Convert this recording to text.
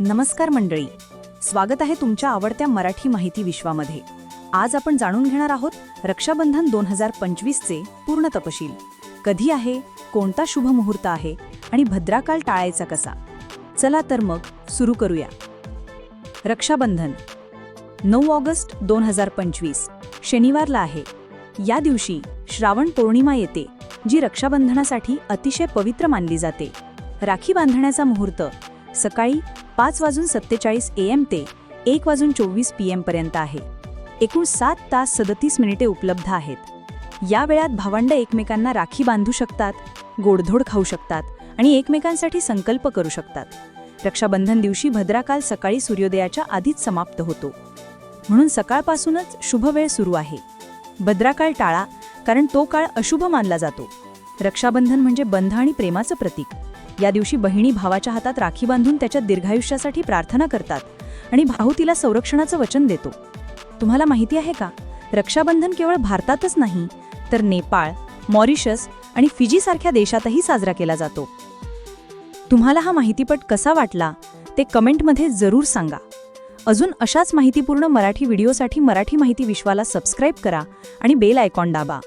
नमस्कार मंडळी. स्वागत आहे तुमच्या आवडत्या मराठी माहिती विश्वामध्ये. आज आपण जाणून घेणार आहोत रक्षाबंधन दोन हजार पंचवीसचे पूर्ण तपशील. कधी आहे कोणता शुभ मुहूर्त आहे आणि भद्राकाल टाळायचा कसा? चला तर मग सुरू करूया. रक्षाबंधन. नऊ ऑगस्ट दोन हजार पंचवीस शनिवारला आहे. या दिवशी श्रावण पौर्णिमा येते जी रक्षाबंधनासाठी अतिशय पवित्र मानली जाते. राखी बांधण्याचा मुहूर्त सकाळी पाच वाजून सत्तेचाळीस ए एम ते एक वाजून चोवीस पी एमपर्यंत आहे. एकूण सात तास सदतीस मिनिटे उपलब्ध आहेत. या वेळात भावंड एकमेकांना राखी बांधू शकतात गोडधोड खाऊ शकतात आणि एकमेकांसाठी संकल्प करू शकतात. रक्षाबंधन दिवशी भद्राकाल सकाळी सूर्योदयाच्या आधीच समाप्त होतो. म्हणून सकाळपासूनच शुभ वेळ सुरू आहे. भद्राकाळ टाळा कारण तो काळ अशुभ मानला जातो. रक्षाबंधन म्हणजे बंध आणि प्रेमाचं प्रतीक. या दिवशी बहिणी भावाच्या हातात राखी बांधून त्याच्या दीर्घायुष्यासाठी प्रार्थना करतात आणि भाऊ तिला संरक्षणाचं वचन देतो. तुम्हाला माहिती आहे का? रक्षाबंधन केवळ भारतातच नाही तर नेपाळ मॉरिशस आणि फिजीसारख्या देशातही साजरा केला जातो. तुम्हाला हा माहितीपट कसा वाटला ते कमेंटमध्ये जरूर सांगा. अजून अशाच माहितीपूर्ण मराठी व्हिडिओसाठी मराठी माहिती विश्वाला सबस्क्राईब करा आणि बेल आयकॉन दाबा.